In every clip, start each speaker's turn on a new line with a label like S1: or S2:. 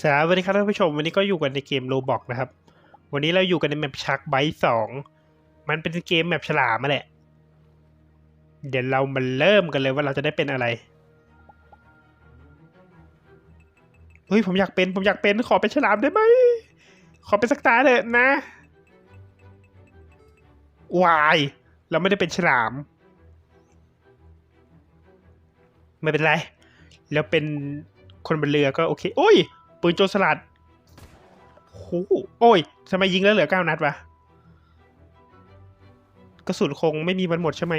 S1: สวัสดีครับท่านผู้ชมวันนี้ก็อยู่กันในเกมโ o บอกนะครับ วันนี้เราอยู่กันในแมปชักไบสองมันเป็นเกมแมปฉลามมาแหละ เดี๋ยวเรามาเริ่มกันเลยว่าเราจะได้เป็นอะไรเฮ้ยผมอยากเป็นผมอยากเป็นขอเป็นฉลามได้ไหมขอเป็นสักตาเถอะนะวายเราไม่ได้เป็นฉลาม ไม่เป็นไร แล้วเป็นคนบนเรือก็โอเคโอ้ย ปืนโจรสลัดโอ้โอ้ยทำไมยิงแล้วเหลือเก้านัดวะกระสุนคงไม่มีมันหมดใช่ไหม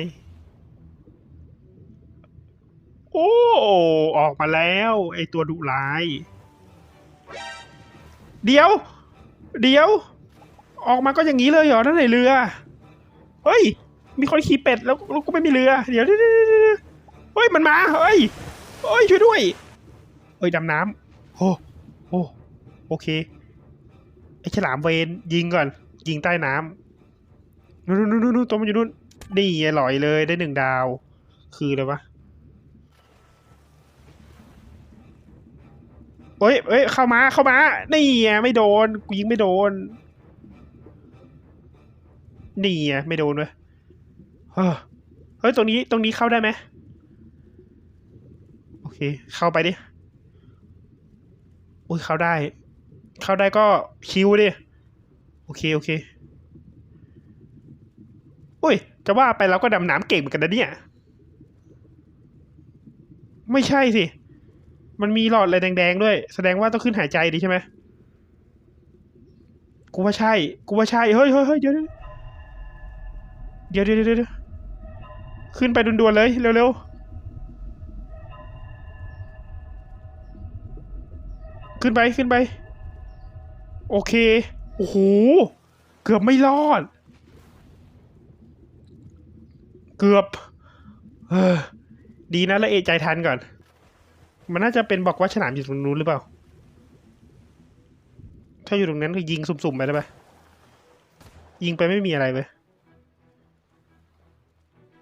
S1: โอ้ ออกมาแล้ว ไอตัวดุร้าย เดี๋ยว เดี๋ยว ออกมาก็อย่างนี้เลยเหรอ นั่นไหนเรือ เฮ้ย มีคนขี่เป็ดแล้วแล้วก็ไม่มีเรือ เดี๋ยวเดี๋ยวเฮ้ย มันมา เฮ้ย เฮ้ย ช่วยด้วย เฮ้ย ดำน้ำโอ้ อ้โอเค ไอฉลามเวนยิงก่อน ยิงใต้น้ำนู่นนู่นนู่นนู่นตัวมันอยู่นู่นนี่ไงลอยเลยได้หนึ่งดาว คืออะไรวะเฮ้ยเฮ้ยเข้ามาเข้ามานี่ไงไม่โดนกูยิงไม่โดนนี่ไงไม่โดนเว้ยเฮ้ยตรงนี้ตรงนี้เข้าได้ไหมโอเค เข้าไปดิ อ้ยเข้าได้ เข้าได้ก็คิวดิ โอเค โอเคอุ้ย จะว่าไปเราก็ดำน้ำเก่งเหมือนกันนะเนี่ย ไม่ใช่สิ มันมีหลอดอะไรแดงๆด้วย แสดงว่าต้องขึ้นหายใจดีใช่ไหมกูว่าใช่ กูว่าใช่ เฮ้ยเฮ้ยเฮ้ยเดี๋ยวเดี๋ยวเดี๋ยวเดี๋ยวเดี๋ยวขึ้นไปด่วนๆเลย เร็วๆ ขึ้นไปขึ้นไป โอเค โอ้โห เกือบไม่รอด เกือบ เออ ดีนะล้วเอใจทันก่อน มันน่าจะเป็นบอกว่าฉลามอยู่ตรงนู้นหรือเปล่า ถ้าอยู่ตรงนั้นก็ยิงสุ่มๆไปได้ปะยิงไปไม่มีอะไรไป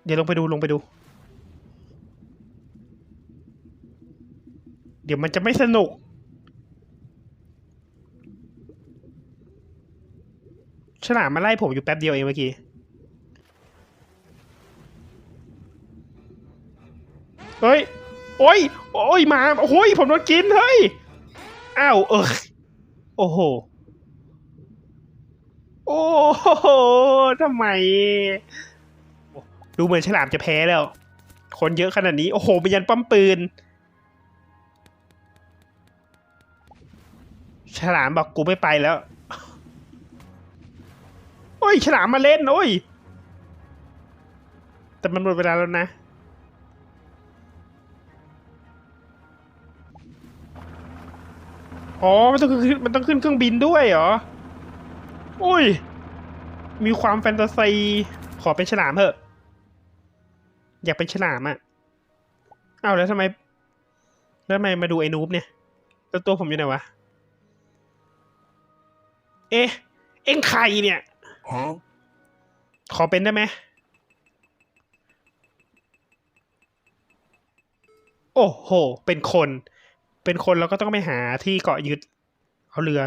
S1: เดี๋ยวลงไปดูลงไปดู เดี๋ยวมันจะไม่สนุก ลามมาไล่ผมอยู่แป๊บเดียวเองเมื่อกี้ เฮ้ย โอ้ย โอ้ย มา โอ้ย ผมโดนกิน เฮ้ย อ้าว เออ โอ้โห โอ้โหทำไม ดูเหมือนฉลามจะแพ้แล้ว คนเยอะขนาดนี้ โอ้โหไปยันป้อมปืนฉลามบอกกูไม่ไปแล้ว ยฉลามมาเล่นโอ้ย แต่มันหมดเวลาแล้วนะ อ๋อ มันต้องขึ้นมันต้องขึ้นเครื่องบินด้วยเหรออุ้ย มีความแฟนตาซีขอเป็นฉลามเถอะ อยากเป็นฉลามอะอ้าวแล้วทำไม แล้วทำไมมาดูไอ้นูบเนี่ยแล้วตัวผมอยู่ไหนวะ เอ๊ะ เอ็งใครเนี่ย ขอเป็นได้ไหม โอ้โห เป็นคน เป็นคนเราก็ต้องไปหาที่เกาะยึด เอาเรือ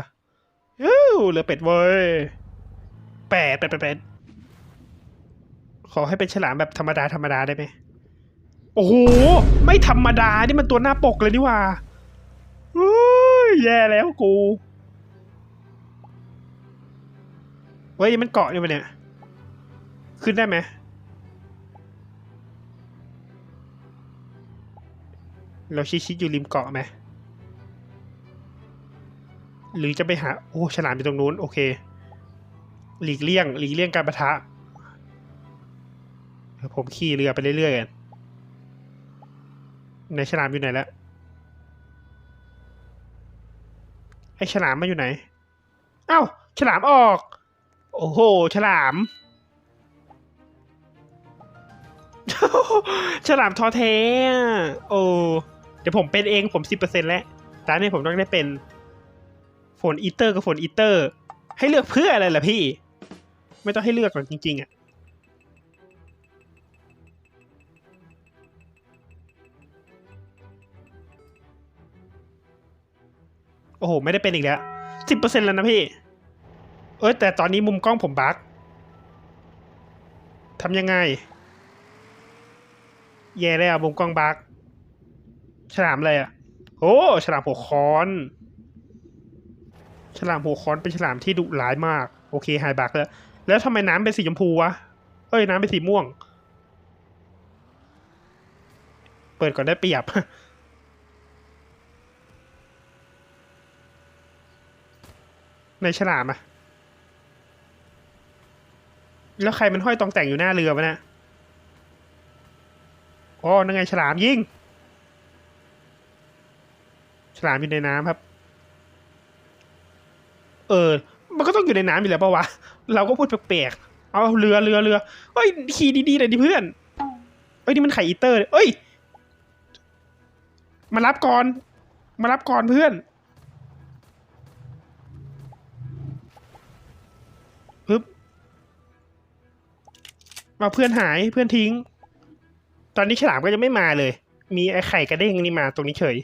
S1: ยู้เรือเป็ดเว้ยแปดแปดแปดแปดขอให้เป็นฉลามแบบธรรมดาธรรมดาได้ไหม โอ้โห ไม่ธรรมดา นี่มันตัวหน้าปกเลยนี่ว่าเฮ้ยแย่แล้วกู เฮ้ยมันเกาะนี่มันเนี่ย ขึ้นได้ไหมเราชิดๆอยู่ริมเกาะไหมหรือจะไปหา โอ้ฉลามอยู่ตรงนู้น โอเค หลีกเลี่ยง หลีกเลี่ยงการประทะ ผมขี่เรือไปเรื่อยๆกันในฉลามอยู่ไหนแล้วไอ้ฉลามมันอยู่ไหน เอ้า ฉลามออก โอ้โห ฉลาม ฉลามทอแท้โอ้ เดี๋ยวผมเป็นเองผมสิบเปอร์เซ็นแล้วตอนนี้ผมต้องได้เป็น ฝนอีเตอร์กับฝนอีเตอร์ ให้เลือกเพื่ออะไรล่ะพี่ ไม่ต้องให้เลือกหรอกจริง ๆ อะโอ้โห ไม่ได้เป็นอีกแล้วสิบเปอร์เซ็นแล้วนะพี่ เอ้ยแต่ตอนนี้มุมกล้องผมบั๊กทำยังไง แย่เลยอะมุมกล้องบั๊กฉลามอะไรอะโอ้ฉลามหัวค้อน ฉลามหัวค้อนเป็นฉลามที่ดุร้ายมาก โอเคหายบั๊กแล้ว แล้วทำไมน้ำเป็นสีชมพูวะ เอ้ยน้ำเป็นสีม่วง เปิดก่อนได้เปรียบในฉลามอะ แล้วใครมันห้อยตองแต่งอยู่หน้าเรือวะเนะอ๋อนั่นไงฉลามยิง ฉลามอยู่ในน้ำครับ เออ มันก็ต้องอยู่ในน้ำอยู่แล้วปะวะ เราก็พูดแปลกๆ เอาเรือเรือเรือเอ้ยขี่ดีๆหน่อยดิเพื่อน เอ้ยนี่มันไข่อีเตอร์เลยเอ้ย มารับก่อน มารับก่อนเพื่อน เอาเพื่อนหายเพื่อนทิ้ง ตอนนี้ฉลามก็ยังไม่มาเลย มีไอ้ไข่กระเด้งนี่มาตรงนี้เฉย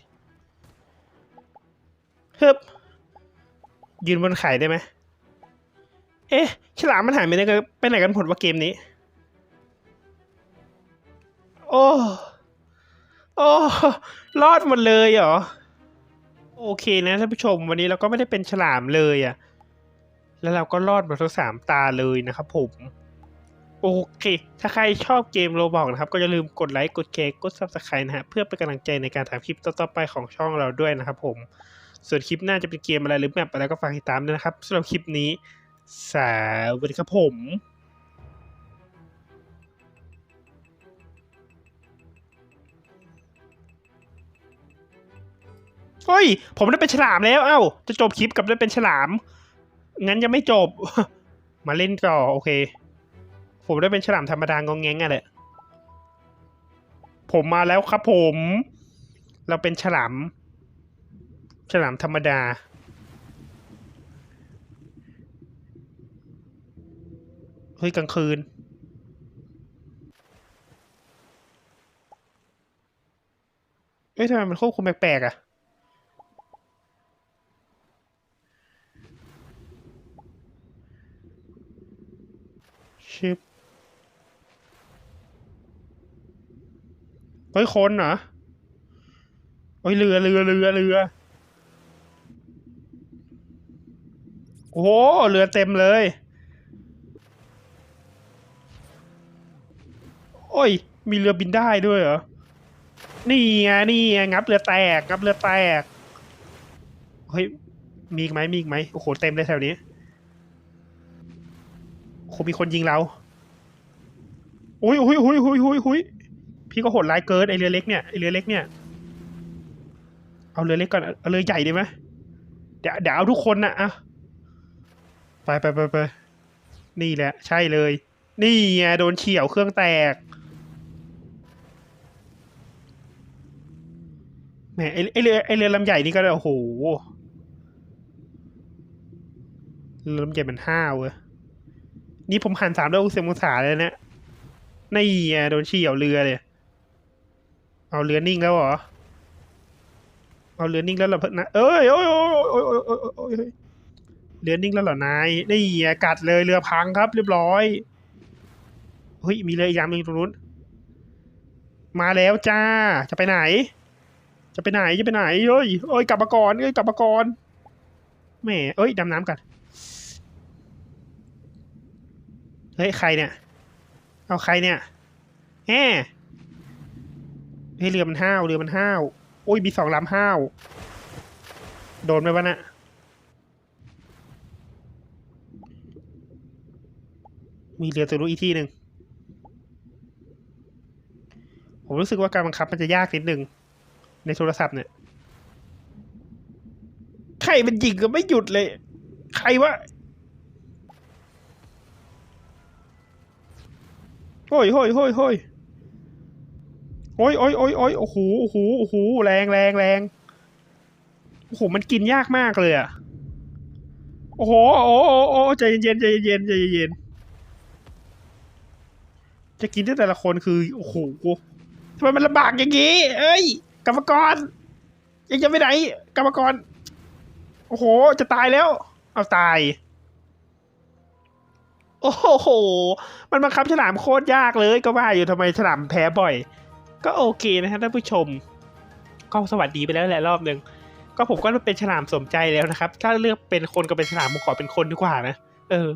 S1: ฮึบยืนบนไข่ได้ไหมเอ๊ะ ฉลามมันหายไปไหนกันไปไหนกันผลว่าเกมนี้ โอ้โอ้รอดหมดเลยเหรอ โอเคนะท่านผู้ชมวันนี้เราก็ไม่ได้เป็นฉลามเลยอะ่ะ แล้วเราก็รอดมาทั้งสามตาเลยนะครับผม โอเค ถ้าใครชอบเกมโรบอกนะครับ ก็อย่าลืมกดไลค์กดแชร์กด subscribe นะฮะเพื่อเป็นกำลังใจในการทำคลิปต่อๆไปของช่องเราด้วยนะครับผม ส่วนคลิปหน้าจะเป็นเกมอะไรหรือแมปอะไรก็ฝากติดตามด้วยนะครับสำหรับคลิปนี้ สวัสดีครับผมเฮ้ย ผมได้เป็นฉลามแล้ว เอ้า จะจบคลิปกับได้เป็นฉลาม งั้นยังไม่จบ มาเล่นต่อ โอเค ผมได้เป็นฉลามธรรมดางงแงงอะแหละผมมาแล้วครับผม เราเป็นฉลาม ฉลามธรรมดา เฮ้ยกลางคืน เอ้ยทำไมมันควบคุมแปลกๆอะชิป เฮ้ยคนเหรอเฮ้ยเรือเรือเรือเรือโอ้โหเรือเต็มเลย โอ้ย มีเรือบินได้ด้วยเหรอ นี่ไงนี่ไงงับเรือแตกงับเรือแตก เฮ้ย มีอีกไหมมีอีกไหมโอ้โหเต็มเลยแถวนี้คงมีคนยิงเราโอ้ยโอ้ยโอ้ยโอ้ยอุ้ยอุ้ย พี่ก็โหดร้ายเกินไอเรือเล็กเนี่ยไอเรือเล็กเนี่ย เอาเรือเล็กก่อนเอาเรือใหญ่ดีไหมเดี๋ยวเดี๋ยวเอาทุกคนนะอะไปไปไปไปนี่แหละ ใช่เลย นี่ไงโดนเฉี่ยวเครื่องแตกแหมไอไอเรือไอเรือลำใหญ่นี่ก็โอ้โหเรือลำใหญ่มันห้าวเว้ยนี่ผมหันสามร้อยหกสิบองศาเลยนะนี่ไงโดนเฉี่ยวเรือเลย เอาเรือนิ่งแล้วเหรอ เอาเรือนิ่งแล้วเหรอเพิ่อนนะเอ้ยโอ้ยโอ้ยโอ้ยโอ้ยโอ้ยโอ้ยโอ้ยเรือนิ่งแล้วเหรอนายนี่ไงกัดเลยเรือพังครับ เรียบร้อยเฮ้ยมีเรืออีกลำหนึ่งตรงนู้นมาแล้วจ้า จะไปไหน จะไปไหนจะไปไหนเอ้ยเอ้ยกลับมาก่อนเอ้ยกลับมาก่อนแหมเอ้ยดำน้ำกันเฮ้ยใครเนี่ย เอาใครเนี่ยแฮ่เฮ้เรือมันห้าวเรือมันห้าวโอ้ยมีสองลำห้าวโดนไหมวะน่ะมีเรือตัวรู้อีกที่หนึ่งผมรู้สึกว่าการบังคับมันจะยากนิดนึงในโทรศัพท์เนี่ยใครมันยิงก็ไม่หยุดเลย ใครวะโอ้ยโอ้ยโอ้ยโอ้ย โอ้ยโอ้ยโอ้ยโอ้ยโอ้โหโอ้โหโอ้โหแรงแรงแรงโอ้โหมันกินยากมากเลยอะโอ้โหโอ้โหโอ้โหใจเย็นใจเย็นใจเย็นจะกินได้แต่ละคนคือโอ้โหทำไมมันลำบากอย่างงี้ เอ้ยกรรมกรยังจะไปไหนกรรมกรโอ้โห จะตายแล้ว เอาตาย โอ้โห มันบังคับฉลามโคตรยากเลย ก็ว่าอยู่ทำไมฉลามแพ้บ่อย ก็โอเคนะฮะท่านผู้ชม ก็สวัสดีไปแล้วแหละรอบหนึ่งก็ผมก็เป็นฉลามสมใจแล้วนะครับ ถ้าเลือกเป็นคนก็เป็นฉลามผมขอเป็นคนดีกว่านะ เออ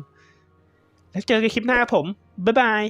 S1: แล้วเจอกันคลิปหน้าผม บ๊ายบาย